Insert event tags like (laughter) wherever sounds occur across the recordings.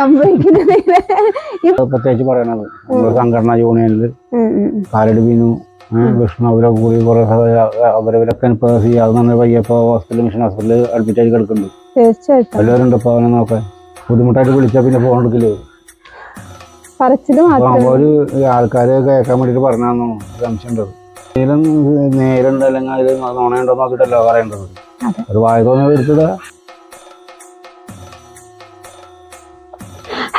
സംഭവിക്കുന്നത് പ്രത്യേകിച്ച് പറയണത് സംഘടനാ യൂണിയനിൽ. കാലടി ഏ, വിഷ്ണു അവരൊക്കെ കൂടി കുറെ അവരവരൊക്കെ അത് നല്ല പയ്യപ്പോൾ ഹോസ്പിറ്റൽ മിഷൻ ഹോസ്പിറ്റലിൽ അഡ്മിറ്റായി കിടക്കുന്നുണ്ട്. തീർച്ചയായിട്ടും. എല്ലാവരും ഉണ്ട് ഇപ്പോൾ അവനെ നോക്കാൻ. ബുദ്ധിമുട്ടായിട്ട് വിളിച്ചാൽ പിന്നെ ഫോൺ എടുക്കില്ലേ? ഒരു ആൾക്കാർ കേൾക്കാൻ വേണ്ടിട്ട് പറഞ്ഞു സംശയമുണ്ടത് നേരുണ്ട് അല്ലെങ്കിൽ അതിൽ നുണയുണ്ടോ നോക്കിയിട്ടല്ലോ പറയേണ്ടത്. ഒരു വായ തോന്നി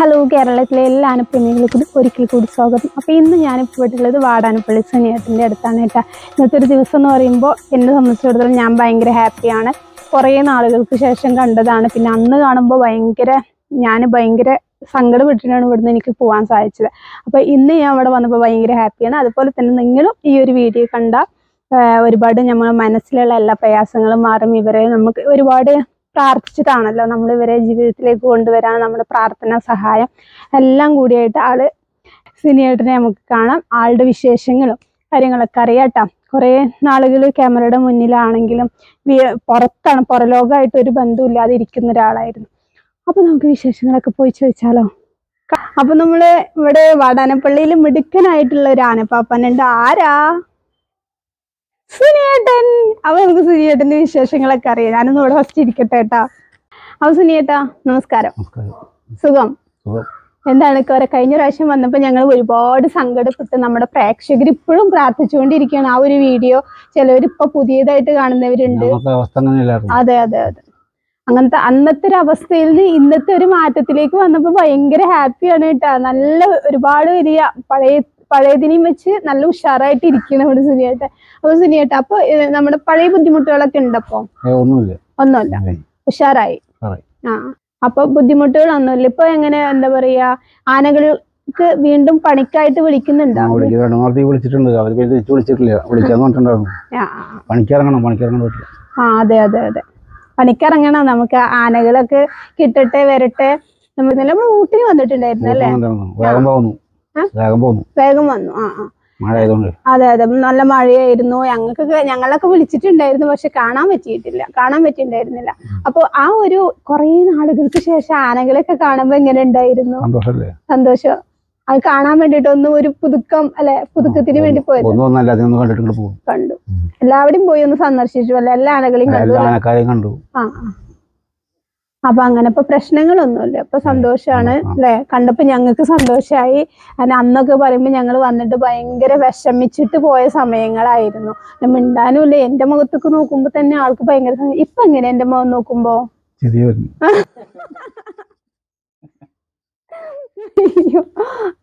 ഹലോ കേരളത്തിലെ എല്ലാ ആനപ്രേമികൾക്കും ഒരിക്കൽ കൂടി സ്വാഗതം. അപ്പോൾ ഇന്ന് ഞാൻ ഉള്ളത് വാടാനപ്പള്ളി സുനിയേട്ടന്റെ അടുത്താണ് കേട്ടോ. ഇന്നത്തെ ഒരു ദിവസം എന്ന് പറയുമ്പോൾ എന്നെ സംബന്ധിച്ചിടത്തോളം ഞാൻ ഭയങ്കര ഹാപ്പിയാണ്. കുറേ നാളുകൾക്ക് ശേഷം കണ്ടതാണ്. പിന്നെ അന്ന് കാണുമ്പോൾ ഭയങ്കര ഞാൻ ഭയങ്കര സങ്കടപ്പെട്ടിട്ടാണ് ഇവിടുന്ന് എനിക്ക് പോകാൻ സാധിച്ചത്. അപ്പോൾ ഇന്ന് ഞാൻ ഇവിടെ വന്നപ്പോൾ ഭയങ്കര ഹാപ്പിയാണ്. അതുപോലെ തന്നെ നിങ്ങളും ഈ ഒരു വീഡിയോ കണ്ട ഒരുപാട് നമ്മുടെ മനസ്സിലുള്ള എല്ലാ പ്രയാസങ്ങളും മാറും. ഇവരെ നമുക്ക് ഒരുപാട് പ്രാർത്ഥിച്ചിട്ടാണല്ലോ നമ്മൾ ഇവരെ ജീവിതത്തിലേക്ക് കൊണ്ടുവരാൻ നമ്മുടെ പ്രാർത്ഥന സഹായം. എല്ലാം കൂടിയായിട്ട് ആൾ സിനിയേട്ടനെ നമുക്ക് കാണാം. ആളുടെ വിശേഷങ്ങളും കാര്യങ്ങളൊക്കെ അറിയാട്ടോ. കുറേ നാളുകൾ ക്യാമറയുടെ മുന്നിലാണെങ്കിലും പുറത്താണ്. പുറലോകമായിട്ട് ഒരു ബന്ധമില്ലാതെ ഇരിക്കുന്ന ഒരാളായിരുന്നു. അപ്പൊ നമുക്ക് വിശേഷങ്ങളൊക്കെ പോയി ചോദിച്ചാലോ? അപ്പോൾ അപ്പൊ നമ്മൾ ഇവിടെ വാടാനപ്പള്ളിയിൽ മിടുക്കനായിട്ടുള്ള ഒരു ആനപ്പാപ്പനുണ്ട് ആരാ? സുനിയേട്ടൻ. അപ്പൊ നമുക്ക് സുനിയേട്ടന്റെ വിശേഷങ്ങളൊക്കെ അറിയാം. ഞാനൊന്ന് ഇവിടെ ഫസ്റ്റ് ഇരിക്കട്ടെ കേട്ടാ. അപ്പൊ സുനിയേട്ടാ നമസ്കാരം. സുഖം. എന്താണ് കുറെ കഴിഞ്ഞ പ്രാവശ്യം വന്നപ്പോൾ ഞങ്ങൾ ഒരുപാട് സങ്കടപ്പെട്ട് നമ്മുടെ പ്രേക്ഷകർ ഇപ്പോഴും പ്രാർത്ഥിച്ചുകൊണ്ടിരിക്കുകയാണ്. ആ ഒരു വീഡിയോ ചിലവർ ഇപ്പൊ പുതിയതായിട്ട് കാണുന്നവരുണ്ട്. അതെ അതെ അതെ. അങ്ങനത്തെ അന്നത്തെ ഒരു അവസ്ഥയിൽ നിന്ന് ഇന്നത്തെ ഒരു മാറ്റത്തിലേക്ക് വന്നപ്പോൾ ഭയങ്കര ഹാപ്പിയാണ് കേട്ടാ. നല്ല ഒരുപാട് വലിയ പഴയ പഴയതിനെയും വെച്ച് നല്ല ഉഷാറായിട്ട് ഇരിക്കണം നമ്മുടെ സുനിയേട്ട അപ്പൊ സുനിയേട്ട അപ്പൊ നമ്മുടെ പഴയ ബുദ്ധിമുട്ടുകളൊക്കെ ഉണ്ടപ്പോ ഒന്നുമില്ല. ഒന്നുമില്ല. ഉഷാറായി. ആ അപ്പൊ ബുദ്ധിമുട്ടുകളൊന്നുമില്ല. ഇപ്പൊ എങ്ങനെ എന്താ പറയാ ആനകൾക്ക് വീണ്ടും പണിക്കായിട്ട് വിളിക്കുന്നുണ്ടോ? വിളിച്ചിട്ടുണ്ട്. തിരിച്ചു വിളിച്ചിട്ടില്ല. വിളിക്കാന്ന് പറഞ്ഞിട്ടുണ്ടായിരുന്നു. ആ, പണിക്കിറങ്ങണം പണിക്കിറങ്ങാൻ ആ അതെ അതെ അതെ. പണിക്കിറങ്ങണം നമുക്ക് ആനകളൊക്കെ കിട്ടട്ടെ വരട്ടെ. നമ്മൾ നമ്മൾ ഊട്ടിന് വന്നിട്ടുണ്ടായിരുന്നു അല്ലേ. വേഗം വേഗം വന്നു. ആ ആ. അതെ അതെ. നല്ല മഴയായിരുന്നു. ഞങ്ങൾക്ക് ഞങ്ങളൊക്കെ വിളിച്ചിട്ടുണ്ടായിരുന്നു പക്ഷെ കാണാൻ പറ്റിയിട്ടില്ല. കാണാൻ പറ്റിയിട്ടുണ്ടായിരുന്നില്ല. അപ്പൊ ആ ഒരു കുറേ നാളുകൾക്ക് ശേഷം ആനകളൊക്കെ കാണുമ്പോ എങ്ങനെ ഉണ്ടായിരുന്നു? സന്തോഷം. അത് കാണാൻ വേണ്ടിട്ട് ഒന്നും ഒരു പുതുക്കം അല്ലെ പുതുക്കത്തിന് വേണ്ടി പോയത്? കണ്ടു. എല്ലാവരും പോയി ഒന്ന് സന്ദർശിച്ചു. അല്ലെ എല്ലാ ആനകളെയും കണ്ടു ആ. അപ്പൊ അങ്ങനെ ഇപ്പൊ പ്രശ്നങ്ങളൊന്നുമില്ല. ഇപ്പൊ സന്തോഷാണ്. അല്ലെ കണ്ടപ്പോ ഞങ്ങൾക്ക് സന്തോഷമായി അങ്ങനെ അന്നൊക്കെ പറയുമ്പോ ഞങ്ങൾ വന്നിട്ട് ഭയങ്കര വിഷമിച്ചിട്ട് പോയ സമയങ്ങളായിരുന്നു. മിണ്ടാനും ഇല്ല എന്റെ മുഖത്തൊക്കെ നോക്കുമ്പോ തന്നെ ആൾക്ക് ഭയങ്കര. ഇപ്പൊ എങ്ങനെ എന്റെ മുഖം നോക്കുമ്പോ? അയ്യോ,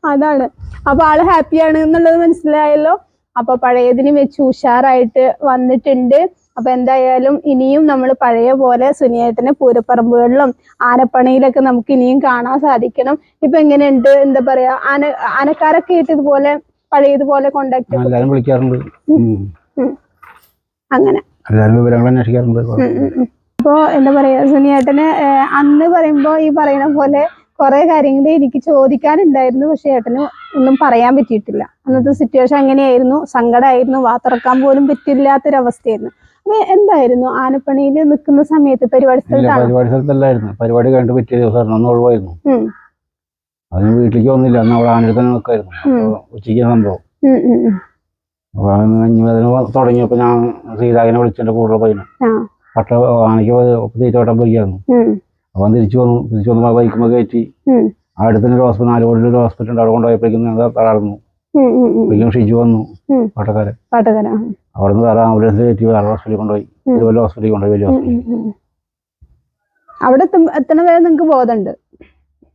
അതാണ്. അപ്പൊ ആൾ ഹാപ്പിയാണ് എന്നുള്ളത് മനസ്സിലായല്ലോ. അപ്പൊ പഴയതിന് വെച്ച് ഉഷാറായിട്ട് വന്നിട്ടുണ്ട്. അപ്പൊ എന്തായാലും ഇനിയും നമ്മൾ പഴയ പോലെ സുനിയേട്ടനെ പൂരപ്പറമ്പുകളിലും ആനപ്പണിയിലൊക്കെ നമുക്ക് ഇനിയും കാണാൻ സാധിക്കണം. ഇപ്പൊ എങ്ങനെയുണ്ട്? എന്താ പറയാ ആന ആനക്കാരൊക്കെ ആയിട്ട് ഇതുപോലെ പഴയതുപോലെ കോണ്ടാക്ട് വിളിക്കാറുണ്ട്. അങ്ങനെ. വിവരങ്ങൾ അന്വേഷിക്കാറുണ്ട്. ഉം. അപ്പൊ എന്താ പറയാ സുനിയേട്ടന് അന്ന് പറയുമ്പോ ഈ പറയുന്ന പോലെ കുറെ കാര്യങ്ങൾ എനിക്ക് ചോദിക്കാനുണ്ടായിരുന്നു. പക്ഷെ ഏട്ടന് ഒന്നും പറയാൻ പറ്റിയിട്ടില്ല. അന്നത്തെ സിറ്റുവേഷൻ അങ്ങനെയായിരുന്നു. സങ്കടമായിരുന്നു വാത്തുറക്കാൻ പോലും പറ്റില്ലാത്തൊരവസ്ഥയായിരുന്നു. എന്തായിരുന്നു? ആനപ്പണിയിൽ നിൽക്കുന്ന സമയത്ത് പരിപാടി സ്ഥലത്താണ്? പരിപാടി സ്ഥലത്തല്ലായിരുന്നു. പരിപാടി കണ്ടു പറ്റിയ ദിവസം അന്ന് ഒഴിവായിരുന്നു. അതിന് വീട്ടിലേക്ക് വന്നില്ല. അന്ന് അവിടെ തന്നെ നിൽക്കായിരുന്നു. ഉച്ചയ്ക്ക് സംഭവം അതിന് അതിന് ഞാൻ സീതാകിനെ വിളിച്ചെന്റെ കൂടെ പയ്യനെ. പട്ട ആനയ്ക്ക് തീറ്റവട്ടം പോയിരുന്നു അവൻ തിരിച്ചു വന്നു. തിരിച്ചു വന്നപ്പോൾ ബൈക്കുമ്പോൾ കയറ്റി. അടുത്തന്നെ അടുത്ത് തന്നെ ഒരു ഹോസ്പിറ്റൽ നാലുകോടിയിൽ ഒരു ഹോസ്പിറ്റൽ ഉണ്ട്. അവിടെ കൊണ്ടുപോയപ്പോഴേക്കും ഞങ്ങൾ തളർന്നു. അപ്പോഴേക്കും ഷിജു വന്നു. പാട്ടക്കാരൻ. പാട്ടുകാര അവിടെ നിന്ന് വേറെ ആംബുലൻസ് കയറ്റി വേറെ ഹോസ്പിറ്റലിൽ കൊണ്ടുപോയി. ഇതുപോലെ ഹോസ്പിറ്റലിൽ കൊണ്ടുപോയി വലിയ അവിടെ എത്തണ വരെ നിങ്ങക്ക് ബോധമുണ്ട്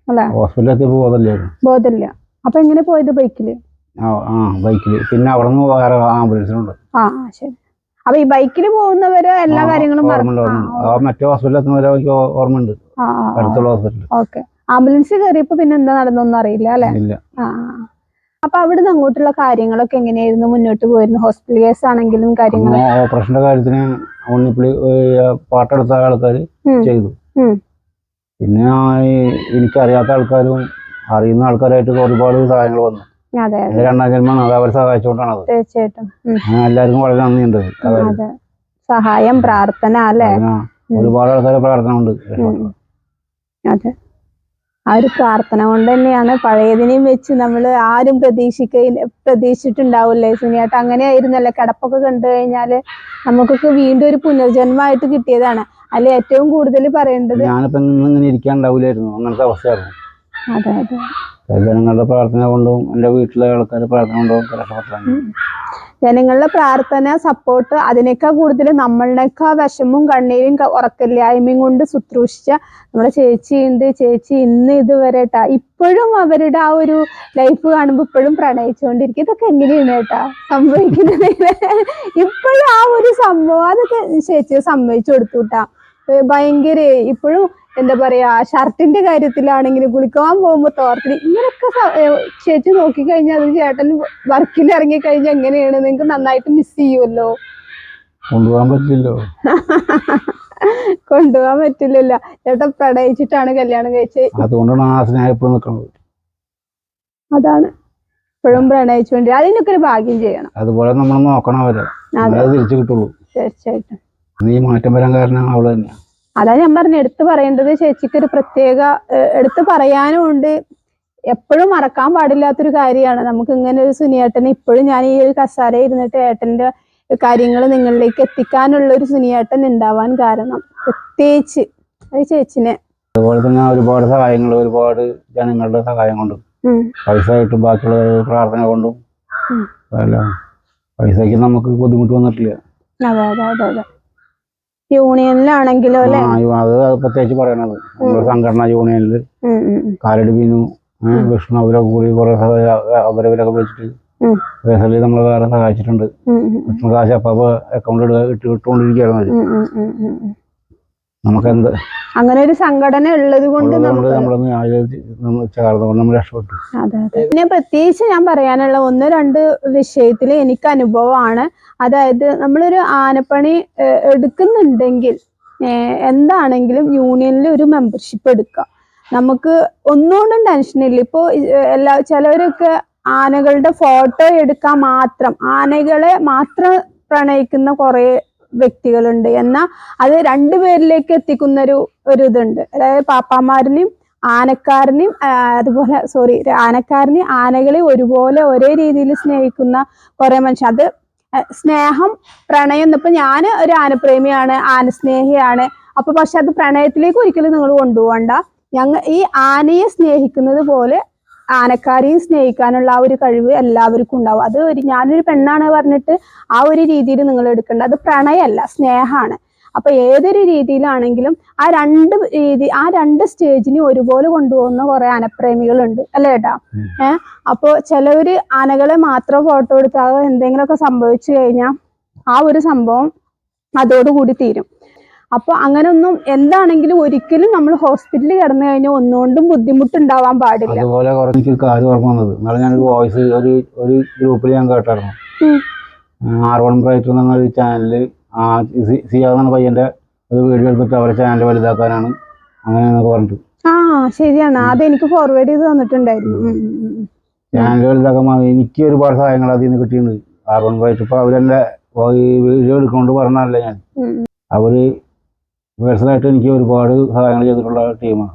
അല്ലേ? ഹോസ്പിറ്റലിൽ എത്തിയപ്പോൾ ബോധമില്ലായിരുന്നു. ബോധമില്ല. അപ്പൊ എങ്ങനെ പോയത് ബൈക്കിൽ ആ ബൈക്കിൽ പിന്നെ അവിടെ നിന്ന് വേറെ ആംബുലൻസിനുണ്ട് ആ ശരി. അപ്പൊ ഈ ബൈക്കിൽ പോകുന്നവര് എല്ലാ കാര്യങ്ങളും മറ്റേ ഹോസ്പിറ്റലിൽ എത്തുന്നവരെ ഓർമ്മയുണ്ട്. അടുത്തുള്ള ഹോസ്പിറ്റലിൽ ഓക്കെ. ആംബുലൻസ് കയറിയപ്പോ പിന്നെ എന്താ നടന്നൊന്നും അറിയില്ല അല്ലെ? ആ. അപ്പൊ അവിടുന്ന് അങ്ങോട്ടുള്ള കാര്യങ്ങളൊക്കെ എങ്ങനെയായിരുന്നു? മുന്നോട്ട് പോയിരുന്നു? ഹോസ്പിറ്റൽ കേസ് ആണെങ്കിലും കാര്യങ്ങൾ ഓപ്പറേഷന്റെ കാര്യത്തിന് പാട്ടെടുത്ത ആൾക്കാർ ചെയ്തു. പിന്നെ എനിക്കറിയാത്ത ആൾക്കാരും അറിയുന്ന ആൾക്കാരായിട്ട് ഒരുപാട് സഹായങ്ങൾ വന്നു. രണ്ടാം ജന്മമാണ് അത് അവരെ സഹായിച്ചുകൊണ്ടാണ് അത് തീർച്ചയായിട്ടും എല്ലാവർക്കും വളരെ നന്ദിയുണ്ട്. സഹായം പ്രാർത്ഥന അല്ലേ? ഒരുപാട് ആൾക്കാരെ പ്രാർത്ഥന ഉണ്ട്. അതെ. ആ ഒരു പ്രാർത്ഥന കൊണ്ട് തന്നെയാണ്. പഴയതിനെയും വെച്ച് നമ്മൾ ആരും പ്രതീക്ഷിക്ക പ്രതീക്ഷിച്ചിട്ടുണ്ടാവില്ലേ. സുനിയാട്ട് അങ്ങനെ ആയിരുന്നല്ലോ കിടപ്പൊക്കെ കണ്ടു കഴിഞ്ഞാൽ നമുക്കൊക്കെ വീണ്ടും ഒരു പുനർജന്മമായിട്ട് കിട്ടിയതാണ്. അല്ലെ? ഏറ്റവും കൂടുതൽ പറയേണ്ടത് ഞാനിപ്പോ ഇന്ന് ഇങ്ങനെ ഇരിക്കാണ്ടാവില്ലായിരുന്നു അങ്ങനത്തെ അവസ്ഥയായിരുന്നു. അതെ അതെ. ജനങ്ങളുടെ പ്രാർത്ഥന കൊണ്ടും എന്റെ വീട്ടിലെ ആൾക്കാരുടെ പ്രാർത്ഥന കൊണ്ടും ജനങ്ങളുടെ പ്രാർത്ഥന സപ്പോർട്ട് അതിനേക്കാൾ കൂടുതൽ നമ്മളുടെയൊക്കെ വിഷമവും കണ്ണീരും ഉറക്കില്ലായ്മയും കൊണ്ട് ശുശ്രൂഷിച്ച നമ്മുടെ ചേച്ചിയുണ്ട് ചേച്ചി ഇന്ന് ഇതുവരെ ട്ടാ ഇപ്പോഴും അവരുടെ ആ ഒരു ലൈഫ് കാണുമ്പോൾ ഇപ്പോഴും പ്രണയിച്ചുകൊണ്ടിരിക്കും. ഇതൊക്കെ എങ്ങനെയാണ് കേട്ടാ സംഭവിക്കുന്നത് ഇപ്പോഴും ആ ഒരു സംഭവം അതൊക്കെ ചേച്ചി സംഭവിച്ചു കൊടുത്തു കേട്ടാ ഭയങ്കര. ഇപ്പോഴും എന്താ പറയാ ഷർട്ടിന്റെ കാര്യത്തിലാണെങ്കിലും കുളിക്കാൻ പോകുമ്പോ തോർത്തിൽ ഇങ്ങനൊക്കെ ചേച്ചി നോക്കിക്കഴിഞ്ഞാൽ അത് ചേട്ടൻ വർക്കിൽ ഇറങ്ങി കഴിഞ്ഞാൽ എങ്ങനെയാണ്? നിങ്ങൾക്ക് നന്നായിട്ട് മിസ് ചെയ്യുമല്ലോ കൊണ്ടുപോകാൻ പറ്റില്ലല്ലോ. (laughs) കൊണ്ടുപോകാൻ പറ്റില്ലല്ലോ. ചേട്ടൻ പ്രണയിച്ചിട്ടാണ് കല്യാണം കഴിച്ചത്. അതുകൊണ്ടാണ് ആ സ്നേഹം നിൽക്കുന്നത്. അതാണ്. ഇപ്പോഴും പ്രണയിച്ചുകൊണ്ട് അതിനൊക്കെ ഒരു ഭാഗ്യം ചെയ്യണം. അതുപോലെ നമ്മൾ നോക്കണം അവരെ. തിരിച്ചു കിട്ടുള്ളൂ. തീർച്ചയായിട്ടും. നീ മാറ്റം വരാൻ കാരണം അവൾ തന്നെ അതാ ഞാൻ പറഞ്ഞ എടുത്തു പറയേണ്ടത് ചേച്ചിക്ക് ഒരു പ്രത്യേക എടുത്തു പറയാനും ഉണ്ട് എപ്പോഴും മറക്കാൻ പാടില്ലാത്തൊരു കാര്യമാണ്. നമുക്ക് ഇങ്ങനെ ഒരു സുനിയേട്ടനെ ഇപ്പോഴും ഞാൻ ഈ ഒരു കസാര ഇരുന്നിട്ട് ഏട്ടന്റെ കാര്യങ്ങൾ നിങ്ങളിലേക്ക് എത്തിക്കാനുള്ള ഒരു സുനിയേട്ടൻ ഉണ്ടാവാൻ കാരണം പ്രത്യേകിച്ച് അത് ചേച്ചിനെ. അതുപോലെ തന്നെ ഒരുപാട് സഹായങ്ങൾ ഒരുപാട് ജനങ്ങളുടെ സഹായം കൊണ്ടും. പൈസ ആയിട്ടും ബാക്കിയുള്ള പ്രാർത്ഥന കൊണ്ടും പൈസക്ക് നമുക്ക് ബുദ്ധിമുട്ട് വന്നിട്ടില്ല. യൂണിയനിലാണെങ്കിലോ അല്ലെ? അത് പ്രത്യേകിച്ച് പറയണത്. സംഘടനാ യൂണിയനിൽ. കാലടി ബിനു വിഷ്ണു അവരൊക്കെ കൂടി കുറെ അവരവരൊക്കെ വിളിച്ചിട്ട്. പേഴ്സണലി നമ്മൾ വേറെ സഹായിച്ചിട്ടുണ്ട്. വിഷ്ണു കാശ് അപ്പൊ അക്കൗണ്ട് ഇട്ട് ഇട്ടുകൊണ്ടിരിക്കുകയായിരുന്നു അവർ. ഉം, ഉം, ഉം, ഉം, ഉം. നമുക്ക് എന്ത് അങ്ങനെ ഒരു സംഘടന ഉള്ളത് കൊണ്ട് പിന്നെ പ്രത്യേകിച്ച് ഞാൻ പറയാനുള്ള ഒന്ന് രണ്ട് വിഷയത്തിൽ എനിക്ക് അനുഭവമാണ് അതായത് നമ്മളൊരു ആനപ്പണി എടുക്കുന്നുണ്ടെങ്കിൽ എന്താണെങ്കിലും യൂണിയനിൽ ഒരു മെമ്പർഷിപ്പ് എടുക്കുക നമുക്ക് ഒന്നുകൊണ്ടും ടെൻഷനില്ല ഇപ്പോൾ എല്ലാ ചിലവരൊക്കെ ആനകളുടെ ഫോട്ടോ എടുക്കാൻ മാത്രം ആനകളെ മാത്രം പ്രണയിക്കുന്ന കുറേ വ്യക്തികളുണ്ട് എന്നാൽ അത് രണ്ടുപേരിലേക്ക് എത്തിക്കുന്ന ഒരു ഒരു ഇതുണ്ട്. അതായത് പാപ്പാമാരിനെയും ആനക്കാരനെയും അതുപോലെ സോറി ആനക്കാരനെയും ആനകളെ ഒരുപോലെ ഒരേ രീതിയിൽ സ്നേഹിക്കുന്ന കുറെ മനുഷ്യർ. അത് സ്നേഹം പ്രണയം ഇപ്പൊ ഞാൻ ഒരു ആനപ്രേമിയാണ് ആനസ്നേഹിയാണ്. അപ്പൊ പക്ഷെ അത് പ്രണയത്തിലേക്ക് ഒരിക്കലും നിങ്ങൾ കൊണ്ടുപോകണ്ട. ഞങ്ങൾ ഈ ആനയെ സ്നേഹിക്കുന്നത് പോലെ ആനക്കാരെയും സ്നേഹിക്കാനുള്ള ആ ഒരു കഴിവ് എല്ലാവർക്കും ഉണ്ടാവും. അത് ഒരു ഞാനൊരു പെണ്ണാണ് പറഞ്ഞിട്ട് ആ ഒരു രീതിയിൽ നിങ്ങൾ എടുക്കേണ്ട അത് പ്രണയമല്ല സ്നേഹമാണ്. അപ്പൊ ഏതൊരു രീതിയിലാണെങ്കിലും ആ രണ്ട് രീതി ആ രണ്ട് സ്റ്റേജിനെ ഒരുപോലെ കൊണ്ടുപോകുന്ന കുറെ ആനപ്രേമികളുണ്ട്. അല്ലേ ഏട്ടാ. ഏഹ്? അപ്പോ ചിലവര് ആനകളെ മാത്രം ഫോട്ടോ എടുത്താൽ എന്തെങ്കിലുമൊക്കെ സംഭവിച്ചു കഴിഞ്ഞാൽ ആ ഒരു സംഭവം അതോടുകൂടി തീരും. അപ്പൊ അങ്ങനൊന്നും എന്താണെങ്കിലും ഒരിക്കലും നമ്മൾ ഹോസ്പിറ്റലിൽ കിടന്നു കഴിഞ്ഞാൽ ഒന്നുകൊണ്ടും ബുദ്ധിമുട്ടുണ്ടാവാൻ പാടില്ല. അതുപോലെ എനിക്ക് കാര്യം ഓർമ്മ വന്നത്. എന്നാലും ഞാനൊരു വോയിസ് ഒരു ഒരു ഗ്രൂപ്പിൽ ഞാൻ കേട്ടായിരുന്നു. ഉം. ആർ വൺ ബ്രൈറ്റ് എന്നൊരു ചാനലിൽ ആ സി- എന്ന പയ്യന്റെ ഒരു വീഡിയോ എടുത്തിട്ട് അവരെ ചാനൽ വലുതാക്കാനാണ് അങ്ങനെ എന്നൊക്കെ പറഞ്ഞിട്ട്. ആ ശരിയാണ്. അതെനിക്ക് ഫോർവേഡ് ചെയ്ത് തന്നിട്ടുണ്ടായിരുന്നു. ചാനൽ വലുതാക്കാൻ എനിക്ക് ഒരുപാട് സഹായങ്ങൾ അതിൽ നിന്ന് കിട്ടിയിട്ടുണ്ട്. ആർ വൺ ബ്രൈറ്റ് ഇപ്പോൾ അവരെന്നെ വീഡിയോ എടുക്കൊണ്ട് പറഞ്ഞല്ലേ ഞാൻ. അവർ പേഴ്സണലായിട്ട് എനിക്ക് ഒരുപാട് സഹായങ്ങൾ ചെയ്തിട്ടുള്ള ടീമാണ്.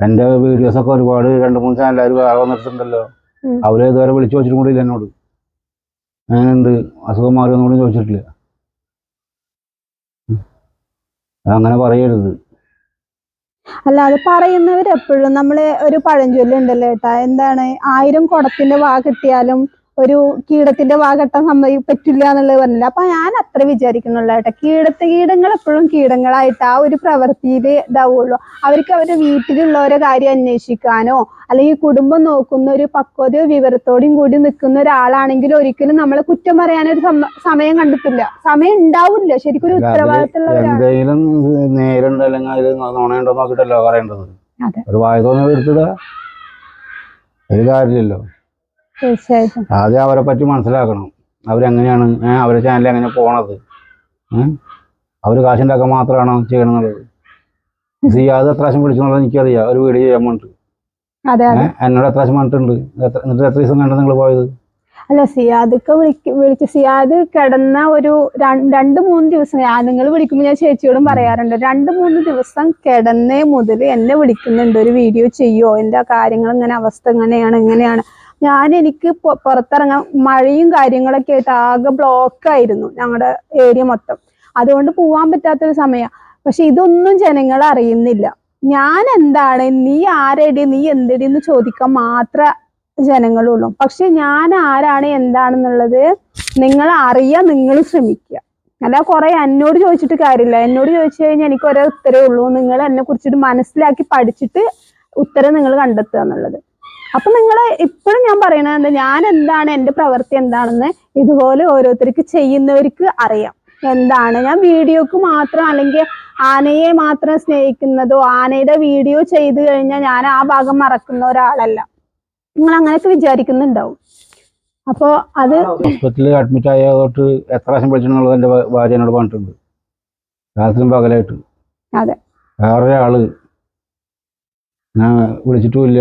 എന്റെ വീഡിയോസൊക്കെ ഒരുപാട് രണ്ട് മൂന്ന് ചാനലുകാർ വേറെ വന്നിട്ടുണ്ടല്ലോ. അവരെ ഇതുവരെ വിളിച്ചു വെച്ചിട്ടും കൂടി ഇല്ല എന്നോട്. അങ്ങനെയുണ്ട് അസുഖം മാറിയൊന്നും കൂടി ചോദിച്ചിട്ടില്ല. അങ്ങനെ പറയരുത്. അല്ല അത് പറയുന്നവർ എപ്പോഴും നമ്മൾ ഒരു പഴഞ്ചൊല്ലുണ്ടല്ലോ ഏട്ടാ. എന്താണ്? ആയിരം കുടത്തിന്റെ വാ കിട്ടിയാലും ഒരു കീടത്തിന്റെ വാഗട്ടം സമ്മതി പറ്റില്ല എന്നുള്ളത് പറഞ്ഞില്ല. അപ്പൊ ഞാൻ അത്ര വിചാരിക്കുന്നുള്ളൂ കീടത്തെ കീടങ്ങൾ എപ്പോഴും കീടങ്ങളായിട്ട് ആ ഒരു പ്രവൃത്തിയിൽ ഇതാവുള്ളൂ. അവർക്ക് അവരുടെ വീട്ടിലുള്ളവരെ കാര്യം അന്വേഷിക്കാനോ അല്ലെങ്കിൽ കുടുംബം നോക്കുന്ന ഒരു പക്വതയോ വിവരത്തോടെയും കൂടി നിൽക്കുന്ന ഒരാളാണെങ്കിൽ ഒരിക്കലും നമ്മളെ കുറ്റം പറയാനൊരു സമ- സമയം കണ്ടിട്ടില്ല. സമയം ഉണ്ടാവില്ല. ശരിക്കും ഒരു ഉത്തരവാദിത്തമുള്ള നേരുണ്ട് അല്ലെങ്കിൽ നുണയുണ്ടോ പറയേണ്ടത്. ഒരു വായ തോന്നി എടുത്തിടുക ഒരു കാര്യമില്ലല്ലോ. തീർച്ചയായിട്ടും. ആദ്യം അവരെ പറ്റി മനസ്സിലാക്കണം. അവരെങ്ങനെയാണ് അവരെ ചാനലിൽ എങ്ങനെ പോണത്? അവർ അവർ കാശുണ്ടാക്കാൻ മാത്രമാണോ ചെയ്യണമെന്നുള്ളത് സിയാദ് എത്ര പ്രാവശ്യം വിളിച്ചെന്നുള്ളത് എനിക്കറിയാം. ഒരു വീഡിയോ ചെയ്യാൻ വേണ്ടിട്ട്. എന്നോട് എത്ര പ്രാവശ്യം പറഞ്ഞിട്ടുണ്ട്? എത്ര- എന്നിട്ട് എത്ര ദിവസം കണ്ടു നിങ്ങൾ പോയത്? അല്ല സിയാദൊക്കെ വിളിക്ക് വിളിച്ച് സിയാദ് കിടന്ന ഒരു രണ്ട് മൂന്ന് ദിവസം ഞാൻ നിങ്ങൾ വിളിക്കുമ്പോൾ ഞാൻ ചേച്ചിയോടും പറയാറുണ്ട് രണ്ട് മൂന്ന് ദിവസം കിടന്നേ മുതൽ എന്നെ വിളിക്കുന്നുണ്ട് ഒരു വീഡിയോ ചെയ്യോ? എന്റെ കാര്യങ്ങൾ ഇങ്ങനെ അവസ്ഥ എങ്ങനെയാണ്? ഇങ്ങനെയാണ് ഞാൻ എനിക്ക് പുറത്തിറങ്ങാൻ മഴയും കാര്യങ്ങളൊക്കെ ആയിട്ട് ആകെ ബ്ലോക്ക് ആയിരുന്നു ഞങ്ങളുടെ ഏരിയ മൊത്തം. അതുകൊണ്ട് പോവാൻ പറ്റാത്തൊരു സമയമാണ് പക്ഷെ ഇതൊന്നും ജനങ്ങൾ അറിയുന്നില്ല. ഞാൻ എന്താണ് നീ ആരടി നീ എന്തടി എന്ന് ചോദിക്കാൻ മാത്രമേ ജനങ്ങളുള്ളൂ. പക്ഷെ ഞാൻ ആരാണ് എന്താണെന്നുള്ളത് നിങ്ങൾ അറിയാൻ നിങ്ങൾ ശ്രമിക്കുക. അല്ല കുറെ എന്നോട് ചോദിച്ചിട്ട് കാര്യമില്ല. എന്നോട് ചോദിച്ചു കഴിഞ്ഞാൽ എനിക്ക് ഒരേ ഉത്തരേ ഉള്ളൂ. നിങ്ങൾ എന്നെ കുറിച്ചിട്ട് മനസ്സിലാക്കി പഠിച്ചിട്ട് ഉത്തരം നിങ്ങൾ കണ്ടെത്തുക എന്നുള്ളത്. അപ്പൊ നിങ്ങൾ ഇപ്പോഴും ഞാൻ പറയണത് എന്താ ഞാൻ എന്താണ് എന്റെ പ്രവൃത്തി എന്താണെന്ന് ഇതുപോലെ ഓരോരുത്തർക്ക് ചെയ്യുന്നവർക്ക് അറിയാം. എന്താണ് ഞാൻ വീഡിയോക്ക് മാത്രം അല്ലെങ്കിൽ ആനയെ മാത്രം സ്നേഹിക്കുന്നതോ ആനയുടെ വീഡിയോ ചെയ്തു കഴിഞ്ഞാൽ ഞാൻ ആ ഭാഗം മറക്കുന്ന ഒരാളല്ല. നിങ്ങൾ അങ്ങനെയൊക്കെ വിചാരിക്കുന്നുണ്ടാവും. അപ്പോ അത് ഹോസ്പിറ്റലിൽ അഡ്മിറ്റ് ആയ തൊട്ട് എത്ര പ്രാവശ്യം വിളിച്ചിട്ടുള്ളത് എന്റെ ഭാര്യ എന്നോട് പറഞ്ഞിട്ടുണ്ട്. രാത്രിയും പകലായിട്ട്. അതെ. വേറൊരാൾ ഞാൻ വിളിച്ചിട്ടുമില്ല.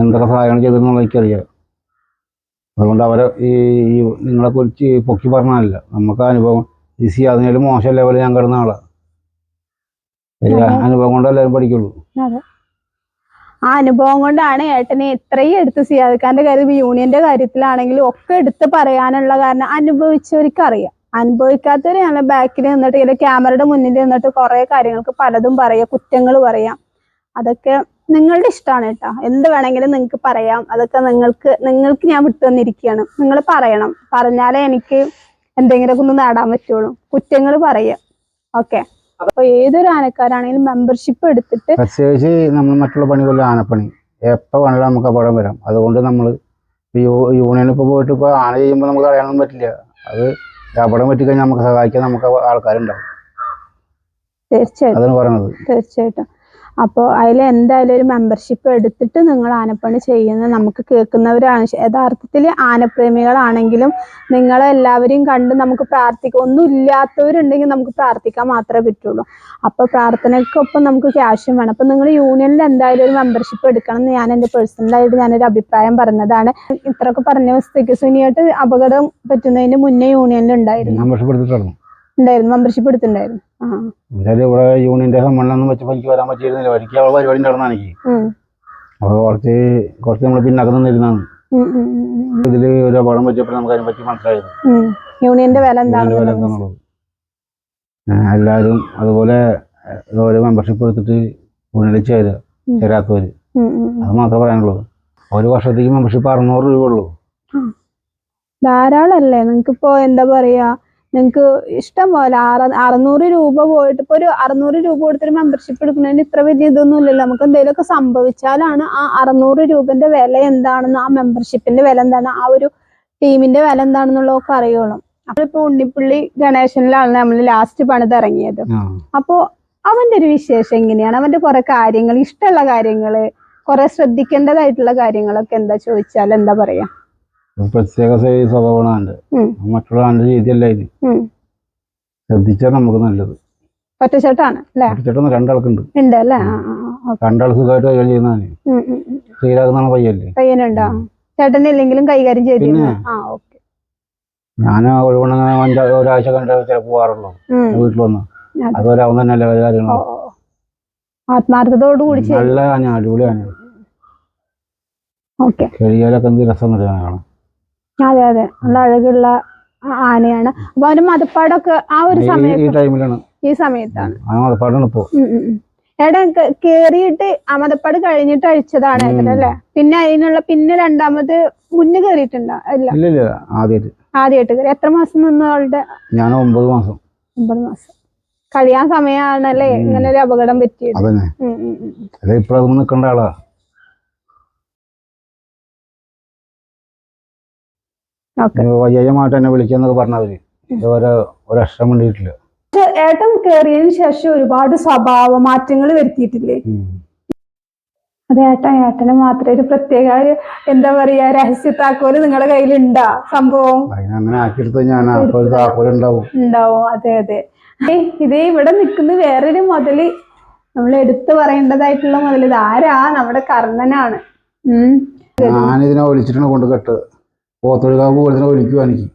എന്തൊക്കെ സഹായങ്ങൾ ചെയ്തിരുന്നുള്ള എനിക്കറിയാം. അതുകൊണ്ട് അവരെ ഈ ഈ നിങ്ങളെ കുറിച്ച് പൊക്കി പറഞ്ഞാലല്ല നമുക്ക് അനുഭവം ഈസി അതിനൊരു മോശം ലെവലിൽ ഞാൻ കിടന്ന ആളാണ്. അനുഭവം കൊണ്ട് എല്ലാവരും പഠിക്കുള്ളൂ. ആ അനുഭവം കൊണ്ടാണ് ഏട്ടനെ ഇത്രയും എടുത്ത് സിയാദിക്കാന്റെ കാര്യം യൂണിയന്റെ കാര്യത്തിലാണെങ്കിലും ഒക്കെ എടുത്ത് പറയാനുള്ള കാരണം അനുഭവിച്ചവർക്ക് അറിയാം അനുഭവിക്കാത്തവര് ഞാൻ ബാക്കിൽ നിന്നിട്ട് ഇങ്ങനെ ക്യാമറയുടെ മുന്നിൽ നിന്നിട്ട് കുറെ കാര്യങ്ങൾക്ക് പലതും പറയാം കുറ്റങ്ങൾ പറയാം. അതൊക്കെ നിങ്ങളുടെ ഇഷ്ടമാണ് കേട്ടോ. എന്ത് വേണമെങ്കിലും നിങ്ങൾക്ക് പറയാം. അതൊക്കെ നിങ്ങൾക്ക് നിങ്ങൾക്ക് ഞാൻ വിട്ടു തന്നിരിക്കുകയാണ്. നിങ്ങൾ പറയണം. പറഞ്ഞാലേ എനിക്ക് എന്തെങ്കിലുമൊക്കെ ഒന്ന് നേടാൻ പറ്റുള്ളൂ. കുറ്റങ്ങൾ പറയാം ഓക്കെ. അപ്പൊ ഏതൊരു ആനക്കാരാണെങ്കിലും മെമ്പർഷിപ്പ് എടുത്തിട്ട് പ്രത്യേകിച്ച് നമ്മൾ മറ്റുള്ള പണി പോലെ ആനപ്പണി. എപ്പോ വേണമെങ്കിലും നമുക്ക് അപകടം വരാം. അതുകൊണ്ട് നമ്മൾ യൂണിയനിൽ ഇപ്പോൾ പോയിട്ട് ഇപ്പോൾ ആന ചെയ്യുമ്പോൾ നമുക്ക് അറിയാനൊന്നും പറ്റില്ല. അത് അപകടം പറ്റിക്കഴിഞ്ഞാൽ നമുക്ക് സഹായിക്കാൻ നമുക്ക് ആൾക്കാരുണ്ടാവും. തീർച്ചയായിട്ടും. തീർച്ചയായിട്ടും. അപ്പോൾ അതിൽ എന്തായാലും ഒരു മെമ്പർഷിപ്പ് എടുത്തിട്ട് നിങ്ങൾ ആനപ്പണി ചെയ്യുന്നത് നമുക്ക് കേൾക്കുന്നവരാണ്. യഥാർത്ഥത്തിൽ ആനപ്രേമികളാണെങ്കിലും നിങ്ങൾ എല്ലാവരെയും കണ്ട് നമുക്ക് പ്രാർത്ഥിക്കാം ഒന്നും ഇല്ലാത്തവരുണ്ടെങ്കിൽ നമുക്ക് പ്രാർത്ഥിക്കാൻ മാത്രമേ പറ്റുള്ളൂ. അപ്പോൾ പ്രാർത്ഥനയ്ക്കൊപ്പം നമുക്ക് ക്യാഷും വേണം. അപ്പോൾ നിങ്ങൾ യൂണിയനിൽ എന്തായാലും ഒരു മെമ്പർഷിപ്പ് എടുക്കണം എന്ന് ഞാൻ എന്റെ പേഴ്സണലായിട്ട് ഞാനൊരു അഭിപ്രായം പറഞ്ഞതാണ്. ഇത്രയൊക്കെ പറഞ്ഞ സ്ഥിതിക്ക് സുനിയായിട്ട് അപകടം പറ്റുന്നതിന് മുന്നേ യൂണിയനിൽ ഉണ്ടായിരുന്നു. ഉണ്ടായിരുന്നു മെമ്പർഷിപ്പ് എടുത്തിട്ടുണ്ടായിരുന്നു. എന്തായാലും ഇവിടെ യൂണിയന്റെ സമ്മേളനം ഒന്നും വെച്ചപ്പോൾ എനിക്ക് വരാൻ പറ്റിയിരുന്നില്ല. പരിപാടി എനിക്ക്. അപ്പോൾ കുറച്ച് കുറച്ച് നമ്മൾ പിന്നാക്കം നിന്നിരുന്നാണ്. ഉം. ഒരു അപകടം പറ്റിയപ്പോൾ നമുക്ക് അതിനെ പറ്റി മനസ്സിലായത്. യൂണിയന്റെ വില എന്താണെന്നുള്ളത്. എല്ലാവരും അതുപോലെ ഓരോ മെമ്പർഷിപ്പ് എടുത്തിട്ട് യൂണിയനിൽ ചേരുക ചേരാത്തവര്. അത് മാത്രമേ പറയാനുള്ളൂ. ഒരു വർഷത്തേക്ക് മെമ്പർഷിപ്പ് അറുന്നൂറ് രൂപ ഉള്ളൂ. ധാരാളല്ലേ? നിങ്ങക്കിപ്പോ എന്താ പറയാ നിങ്ങക്ക് ഇഷ്ടം പോലെ അറ അറുന്നൂറ് രൂപ പോയിട്ട് ഇപ്പൊ ഒരു അറുന്നൂറ് രൂപ കൊടുത്തൊരു മെമ്പർഷിപ്പ് എടുക്കുന്നതിന് ഇത്ര വലിയ ഇതൊന്നും ഇല്ലല്ലോ. നമുക്ക് എന്തെങ്കിലുമൊക്കെ സംഭവിച്ചാലാണ് ആ അറുന്നൂറ് രൂപന്റെ വില എന്താണെന്ന് ആ മെമ്പർഷിപ്പിന്റെ വില എന്താണ് ആ ഒരു ടീമിന്റെ വില എന്താണെന്നുള്ളതൊക്കെ അറിയുള്ളൂ. നമ്മളിപ്പോ ഉണ്ണിപ്പുള്ളി ഗണേശനിലാണ് നമ്മൾ ലാസ്റ്റ് പണിതിറങ്ങിയത് ഇറങ്ങിയത്. അപ്പോ അവന്റെ ഒരു വിശേഷം എങ്ങനെയാണ്? അവന്റെ കുറെ കാര്യങ്ങൾ ഇഷ്ടമുള്ള കാര്യങ്ങൾ കുറെ ശ്രദ്ധിക്കേണ്ടതായിട്ടുള്ള കാര്യങ്ങളൊക്കെ എന്താ ചോദിച്ചാൽ എന്താ പറയാ? പ്രത്യേക സ്വഭാവമാണ് അവന്റെ. മറ്റുള്ള അവന്റെ രീതിയല്ല ഇത്. ശ്രദ്ധിച്ചാൽ നമുക്ക് നല്ലത്. ഒറ്റച്ചേട്ടാണ് രണ്ടാൾക്കുണ്ട്. ഉണ്ട് അല്ലേ. രണ്ടാൾ സുഖമായിട്ട് കൈകാര്യം ചെയ്യുന്നതാണ്. ശ്രീരാഗെന്നാണ് പയ്യല്ലേ? പയ്യനുണ്ടോ? ചേട്ടൻ ഇല്ലെങ്കിലും കൈകാര്യം ചെയ്തിരുന്നു? ഞാൻ ഒഴിവണങ്ങനെ ഒരാഴ്ച കണ്ട ചിലപ്പോൾ പോകാറുള്ളൂ വീട്ടിൽ വന്ന്. അതെ. അതുപോലെ അവൻ തന്നെ എല്ലാ കാര്യങ്ങളും ആത്മാർത്ഥതയോട് കൂടി നല്ല അടിപൊളിയാണ്. ഓക്കെ. കഴിയാലൊക്കെ എന്ത് രസം കാണാം അതെ അതെ. നല്ല അഴകുള്ള ആനയാണ്. അപ്പൊ അവന് മതപ്പാടൊക്കെ ആ ഒരു സമയത്ത് ഈ ടൈമിലാണ്. ഈ സമയത്താണ്. ആ മതപ്പാടാണ് ഉം, കേറിയിട്ട് ആ അമതപ്പാട് കഴിഞ്ഞിട്ട് അഴിച്ചതാണ്. അല്ലേ? പിന്നെ അതിനുള്ള പിന്നെ രണ്ടാമത് മുന്നേ കേറിയിട്ടുണ്ടോ? ഇല്ല ആദ്യമായിട്ട് ആദ്യമായിട്ട് കയറി എത്ര മാസം നിന്നു അവളുടെ? ഞാൻ ഒമ്പത് മാസം. ഒമ്പത് മാസം. കഴിയാൻ സമയമാണല്ലേ ഇങ്ങനെ ഒരു അപകടം പറ്റിയത്. ഇപ്പോഴതൊന്നും നിൽക്കേണ്ട ആളാ. വയ്യമായിട്ട് എന്നെ വിളിക്കാന്നൊക്കെ പറഞ്ഞവര് ഇതുവരെ ഒരക്ഷരം വേണ്ടിയിട്ടില്ല. ഏട്ടം ഏട്ടൻ കേറിയതിനു ശേഷം ഒരുപാട് സ്വഭാവ മാറ്റങ്ങൾ വരുത്തിയിട്ടില്ലേ? അതെ ഏട്ടൻ ഏട്ടന് മാത്രമേ ഒരു പ്രത്യേക ഒരു എന്താ പറയാ രഹസ്യ താക്കോൽ നിങ്ങളുടെ കയ്യിലുണ്ടാ സംഭവം? അങ്ങനെ ആക്കിയെടുത്ത് ഞാൻ താക്കോലുണ്ടാവും ഉണ്ടാവും. അതെ അതെ. ഇതേ ഇവിടെ നിൽക്കുന്ന വേറൊരു മുതൽ നമ്മൾ എടുത്തു പറയേണ്ടതായിട്ടുള്ള മുതൽ ഇത് ആരാ? നമ്മുടെ കർണനാണ്. ഉം. ഞാനിതിനെ ഒളിച്ചിട്ടാണ് കൊണ്ട് കെട്ട് പോത്തൊഴുകാവ് പൂരത്തിന് ഒലിക്കുക എനിക്ക്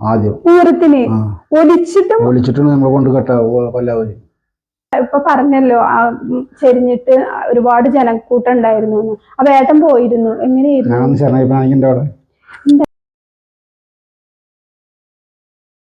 ആദ്യം. പൂരത്തിന് ഒലിച്ചിട്ടും ഒലിച്ചിട്ടാണ് നമ്മൾ കൊണ്ട് കെട്ടാവും പല്ലാവര്. ഇപ്പൊ പറഞ്ഞല്ലോ ആ ചെരിഞ്ഞിട്ട് ഒരുപാട് ജനക്കൂട്ടം ഉണ്ടായിരുന്നു. അപ്പൊ ഏട്ടൻ പോയിരുന്നു. എങ്ങനെയായിരുന്നു? ഞാൻ ശരണയ്യപ്പനായിക്കിന്റെ അവിടെ.